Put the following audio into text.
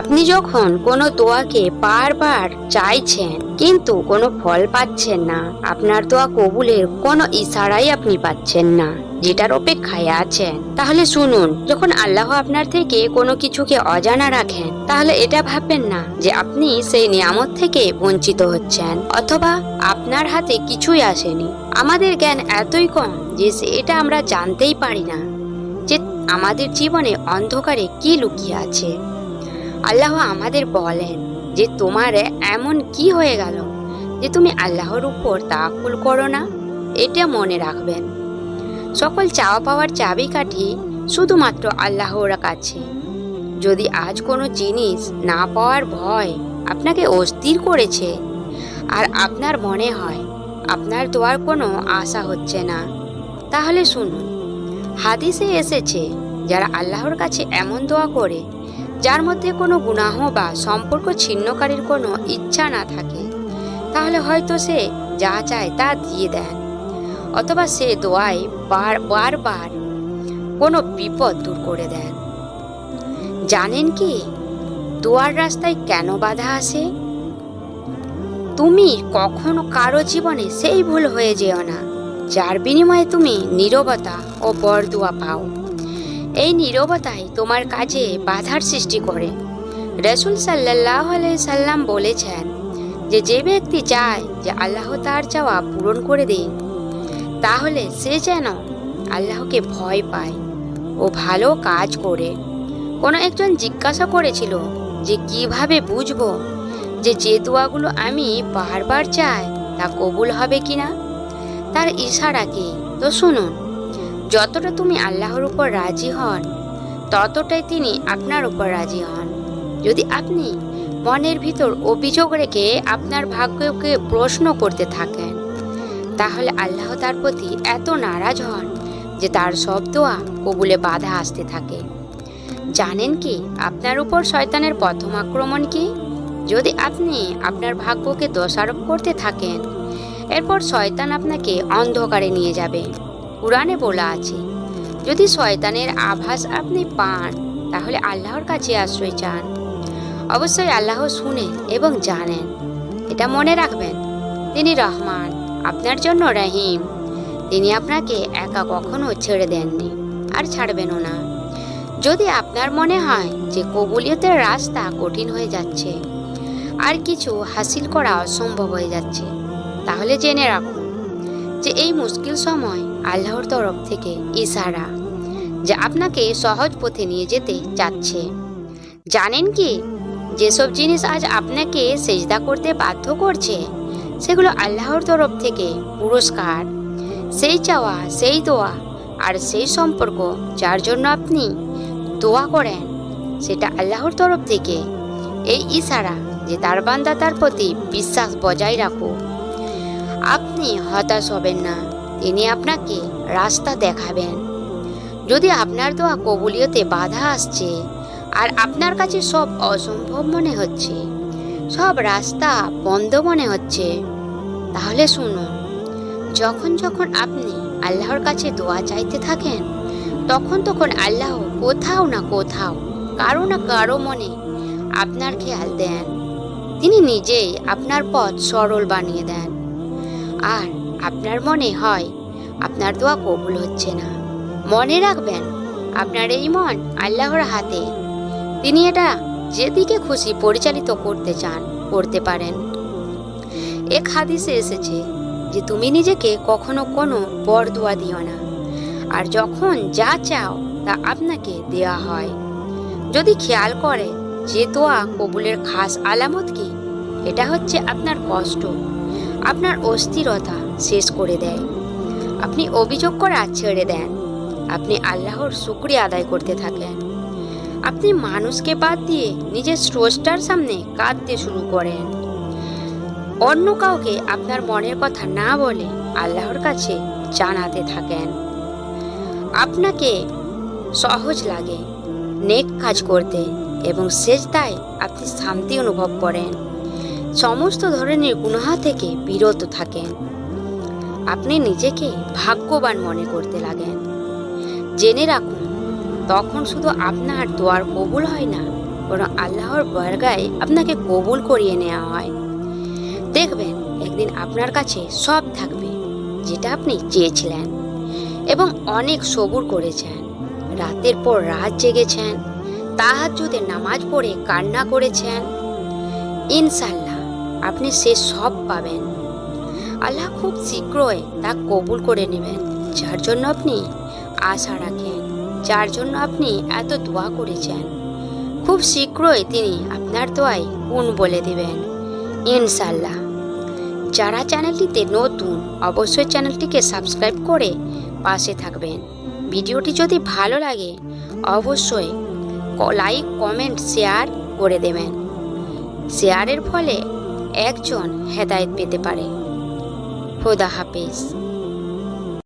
আপনি যখন কোনো দোয়াকে বারবার চাইছেন, কিন্তু কোনো ফল পাচ্ছেন না, আপনার দোয়া কবুলের কোনো ইশারাই আপনি পাচ্ছেন না, যেটার অপেক্ষায় আছেন। তাহলে শুনুন, যখন আল্লাহ আপনার থেকে কোনো কিছুকে অজানা রাখেন, তাহলে এটা ভাববেন না যে আপনি সেই নিয়ামত থেকে বঞ্চিত হচ্ছেন, অথবা আপনার হাতে কিছুই আসেনি। আমাদের জ্ঞান এতই কম যে এটা আমরা জানতেই পারি না। আমাদের জীবনে অন্ধকারে কি লুকিয়ে আছে? আল্লাহ আমাদের বলেন যে তোমার এমন কি হয়ে গেল যে তুমি আল্লাহর উপর তাকুল করো না? এটা মনে রাখবেন। সকল চাওয়া পাওয়ার চাবিকাঠি শুধুমাত্র আল্লাহর কাছে। যদি আজ কোনো জিনিস না পাওয়ার ভয় আপনাকে অস্থির করেছে আর আপনার মনে হয় আপনার দোয়ার কোনো আশা হচ্ছে না, তাহলে শুনুন। হাদিসে এসেছে, যারা আল্লাহর কাছে এমন দোয়া করে, যার মধ্যে কোনো গুনাহ বা সম্পর্ক ছিন্নকারীর কোনো ইচ্ছা না থাকে, তাহলে হয়তো সে যা চায় তা দিয়ে দেন, অথবা সে দোয়ায় বার, বারবার কোনো বিপদ দূর করে দেন। জানেন কি, দোয়ার রাস্তায় কেন বাধা আসে? তুমি কখনো কারও জীবনে সেই ভুল হয়ে যেও না। যার বিনিময়ে তুমি নীরবতা ও বরদুয়া পাও। এই নীরবতাই তোমার কাজে বাধার সৃষ্টি করে। রসুল সাল্লাহ সাল্লাম বলেছেন যে যে ব্যক্তি চায় যে আল্লাহ তার চাওয়া পূরণ করে দিন তাহলে সে যেন আল্লাহকে ভয় পায় ও ভালো কাজ করে। কোনো একজন জিজ্ঞাসা করেছিল যে, কীভাবে বুঝব যে যে দোয়াগুলো আমি বারবার চাই তা কবুল হবে কিনা? তার ইশারা কি? তো শুনুন। যতটা তুমি আল্লাহর উপর রাজি হন, ততটাই তিনি আপনার উপর রাজি হন। যদি আপনি মনের ভিতর অভিযোগ রেখে আপনার ভাগ্যকে প্রশ্ন করতে থাকেন, তাহলে আল্লাহ তার প্রতি এত নারাজ হন যে তার সব দোয়া কবুলে বাধা আসতে থাকে। জানেন কি, আপনার উপর শয়তানের প্রথম আক্রমণ কি? যদি আপনি আপনার ভাগ্যকে দোষারোপ করতে থাকেন এরপর শয়তান আপনাকে অন্ধকারে নিয়ে যাবে। কোরআনে বলা আছে, যদি শয়তানের আভাস আপনি পান, তাহলে আল্লাহর কাছে আশ্রয় চান। অবশ্যই আল্লাহ শুনেন এবং জানেন। এটা মনে রাখবেন, তিনি রহমান, আপনার জন্য রহিম। তিনি আপনাকে একা কখনো ছেড়ে দেননি আর ছাড়বেনও না। যদি আপনার মনে হয় যে কবুলিয়তের রাস্তা কঠিন হয়ে যাচ্ছে, আর কিছু হাসিল করা অসম্ভব হয়ে যাচ্ছে তাহলে জেনে রাখুন যে এই মুশকিল সময় আল্লাহর তরফ থেকে ইশারা, যে আপনাকে সহজ পথে নিয়ে যেতে চাচ্ছে জানেন কি, যেসব জিনিস আজ আপনাকে সেজদা করতে বাধ্য করছে, সেগুলো আল্লাহর তরফ থেকে পুরস্কার, সেই চাওয়া, সেই দোয়া আর সেই সম্পর্ক যার জন্য আপনি দোয়া করেন, সেটা আল্লাহর তরফ থেকে এই ইশারা যে তার বান্দা তার প্রতি বিশ্বাস বজায় রাখুক। আপনি হতাশ হবেন না। তিনি আপনাকে রাস্তা দেখাবেন। যদি আপনার দোয়া কবুলিয়তে বাধা আসছে, আর আপনার কাছে সব অসম্ভব মনে হচ্ছে, সব রাস্তা বন্ধ মনে হচ্ছে, তাহলে শুনুন, যখন যখন আপনি আল্লাহর কাছে দোয়া চাইতে থাকেন, তখন তখন আল্লাহ কোথাও না কোথাও, কারও না কারও মনে আপনার খেয়াল দেন। তিনি নিজেই আপনার পথ সরল বানিয়ে দেন। আর আপনার মনে হয় আপনার দোয়া কবুল হচ্ছে না। মনে রাখবেন, আপনার এই মন আল্লাহর হাতে। তিনি এটা যেদিকে খুশি পরিচালিত করতে চান, করতে পারেন। এক হাদিসে এসেছে যে, তুমি নিজেকে কখনো কোনো বর দোয়া দিও না। আর যখন যা চাও তা আপনাকে দেয়া হয়। যদি খেয়াল করে যে দোয়া কবুলের খাস আলামত কি, এটা হচ্ছে আপনার কষ্ট। আপনার অস্থিরতা শেষ করে দেয়। আপনি অভিযোগ করা ছেড়ে দেন। আপনি আল্লাহর শুক্রিয়া আদায় করতে থাকেন। আপনি মানুষকে বাদ দিয়ে নিজের স্রষ্টার সামনে কাঁদতে শুরু করেন। অন্য কাউকে আপনার মনের কথা না বলে আল্লাহর কাছে জানাতে থাকেন। আপনাকে সহজ লাগে নেক কাজ করতে এবং শেষ তাই আপনি শান্তি অনুভব করেন। সমস্ত ধরনের গুনাহা থেকে বিরত থাকেন। আপনি নিজেকে ভাগ্যবান মনে করতে লাগেন। জেনে রাখুন, তখন শুধু আপনার দোয়ার কবুল হয় না, বরং আল্লাহর বরগায় আপনাকে কবুল করিয়ে নেওয়া হয়। দেখবেন, একদিন আপনার কাছে সব থাকবে, যেটা আপনি চেয়েছিলেন, এবং অনেক সবুর করেছেন। রাতের পর রাত জেগেছেন তাহাজ্জুদে নামাজ পড়ে কান্না করেছেন। ইনশাল্লাহ আপনি সে সব পাবেন। আল্লাহ খুব শীঘ্রই তা কবুল করে নেবেন। যার জন্য আপনি আশা রাখেন, যার জন্য আপনি এত দোয়া করেছেন। খুব শীঘ্রই তিনি আপনার দোয়ায় গুণ বলে দেবেন। ইনশাল্লাহ যারা চ্যানেলটিতে নতুন, অবশ্যই চ্যানেলটিকে সাবস্ক্রাইব করে পাশে থাকবেন। ভিডিওটি যদি ভালো লাগে, অবশ্যই লাইক, কমেন্ট, শেয়ার করে দেবেন। শেয়ারের ফলে একজন হেদায়ত পেতে পারে। খোদা হাফেজ।